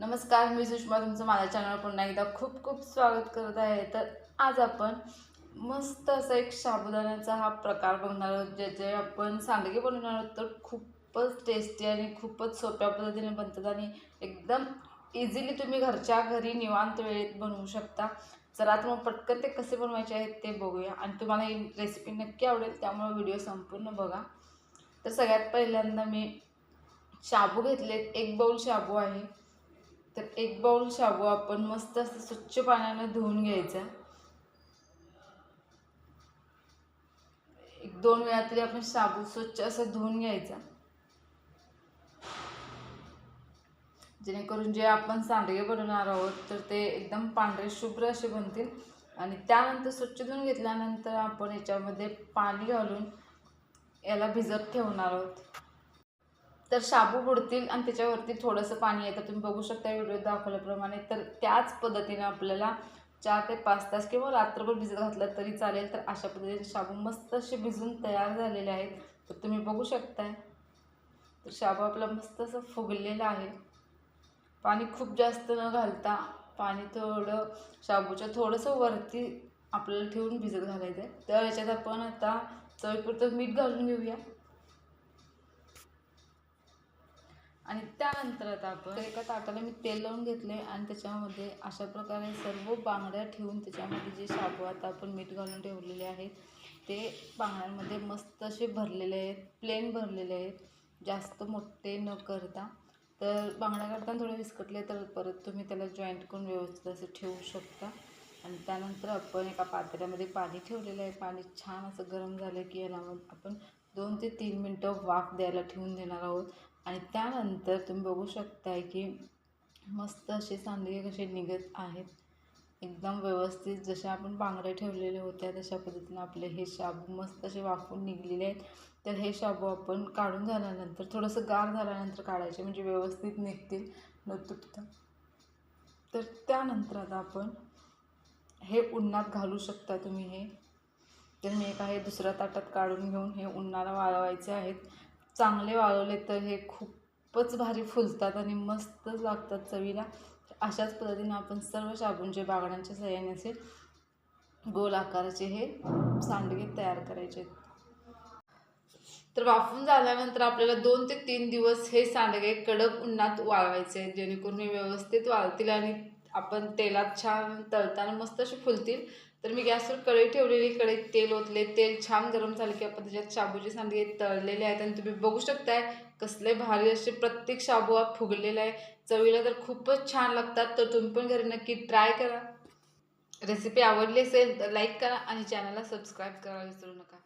नमस्कार मी सुषमा तुमचं माझ्या चॅनलवर पुन्हा एकदा खूप खूप स्वागत करत आहे. तर आज आपण मस्त असा एक साबुदाण्याचा हा प्रकार बघणार आहोत ज्याचे आपण सांडगे बनवणार आहोत. तर खूपच टेस्टी आणि खूपच सोप्या पद्धतीने बनतात आणि एकदम इझिली तुम्ही घरच्या घरी निवांत वेळेत बनवू शकता. चला तर मग पटकन ते कसे बनवायचे आहेत ते बघूया. आणि तुम्हाला ही रेसिपी नक्की आवडेल त्यामुळे व्हिडिओ संपूर्ण बघा. तर सगळ्यात पहिल्यांदा मी शाबू घेतलेत. एक बाऊल शाबू आहे. तर एक बाउल शाबू आपण मस्त असं स्वच्छ पाण्यानं धुवून घ्यायचा. एक दोन वेळा तरी आपण शाबू स्वच्छ असं धुवून घ्यायचा. जेणेकरून जे आपण सांडगे बनवणार आहोत तर ते एकदम पांढरे शुभ्र असे बनतील. आणि त्यानंतर स्वच्छ धुवून घेतल्यानंतर आपण याच्यामध्ये पाणी घालून याला भिजत ठेवणार आहोत. तर शाबू बुडतील आणि त्याच्यावरती थोडंसं पाणी येतं तुम्ही बघू शकता व्हिडिओ दाखवल्याप्रमाणे. तर त्याच पद्धतीने आपल्याला चार ते पाच तास किंवा रात्रभर भिजत घातलं तरी चालेल. तर अशा पद्धतीने शाबू मस्त असे भिजून तयार झालेले आहेत. तर तुम्ही बघू शकताय. तर शाबू आपला मस्त असं फुगलेलं आहे. पाणी खूप जास्त न घालता पाणी थोडं शाबूच्या थोडंसं वरती आपल्याला ठेवून भिजत घालायचं आहे तर याच्यात आपण आता चवीपुरतं मीठ घालून घेऊया. आणि त्यानंतर आता आपण एका ताटाला मी तेल लावून घेतले आणि त्याच्यामध्ये अशा प्रकारे सर्व बांगड्या ठेवून त्याच्यामध्ये जे शाबू आता आपण मीठ घालून ठेवलेले आहेत ते बांगड्यांमध्ये मस्त असे भरलेले आहेत प्लेन भरलेले आहेत. जास्त मोठे न करता. तर बांगड्या करताना थोडे विस्कटले तर परत तुम्ही त्याला जॉईंट करून व्यवस्थित असं ठेवू शकता. आणि त्यानंतर आपण एका पातळ्यामध्ये पाणी ठेवलेलं आहे. पाणी छान असं गरम झालं की याला मग आपण दोन ते तीन मिनटं वाफ द्यायला ठेवून देणार आहोत. आणि त्यानंतर तुम्ही बघू शकताय की मस्त असे सांडगे कसे निघत आहेत. एकदम व्यवस्थित जसे आपण बांगड्या ठेवलेल्या होत्या तशा पद्धतीनं आपले हे शाबू मस्त असे वाफून निघलेले आहेत. तर हे शाबू आपण काढून झाल्यानंतर थोडंसं गार झाल्यानंतर काढायचे म्हणजे व्यवस्थित निघतील. न तुटता तर त्यानंतर आता आपण हे उन्हात घालू शकता तुम्ही हे. तर मी एका हे दुसऱ्या ताटात काढून घेऊन हे उन्हाला वाळवायचे आहेत. चांगले वाळवले तर हे खूपच भारी फुलतात आणि मस्त लागतात चवीला. अशाच पद्धतीने आपण सर्व शाबूंचे बागड्यांच्या सहाय्याने असे गोल आकाराचे हे सांडगे तयार करायचे. आहेत तर वाफून झाल्यानंतर आपल्याला दोन ते तीन दिवस हे सांडगे कडक उन्हात वाळवायचे जेणेकरून हे व्यवस्थित वाळतील आणि आपण तेलात छान तळताना मस्त असे फुलतील. तर मी गॅसवर कढई ठेवलेली कढईत तेल ओतले तेल छान गरम झाले की आपण त्याच्यात शाबूचे सांडगे तळलेले आहेत आणि तुम्ही बघू शकताय कसले भारी असे प्रत्येक शाबू हा फुगलेला आहे. चवीला तर खूपच छान लागतात तर तुम्ही पण घरी नक्की ट्राय करा. रेसिपी आवडली असेल तर लाईक करा आणि चॅनलला सबस्क्राईब करायला विसरू नका.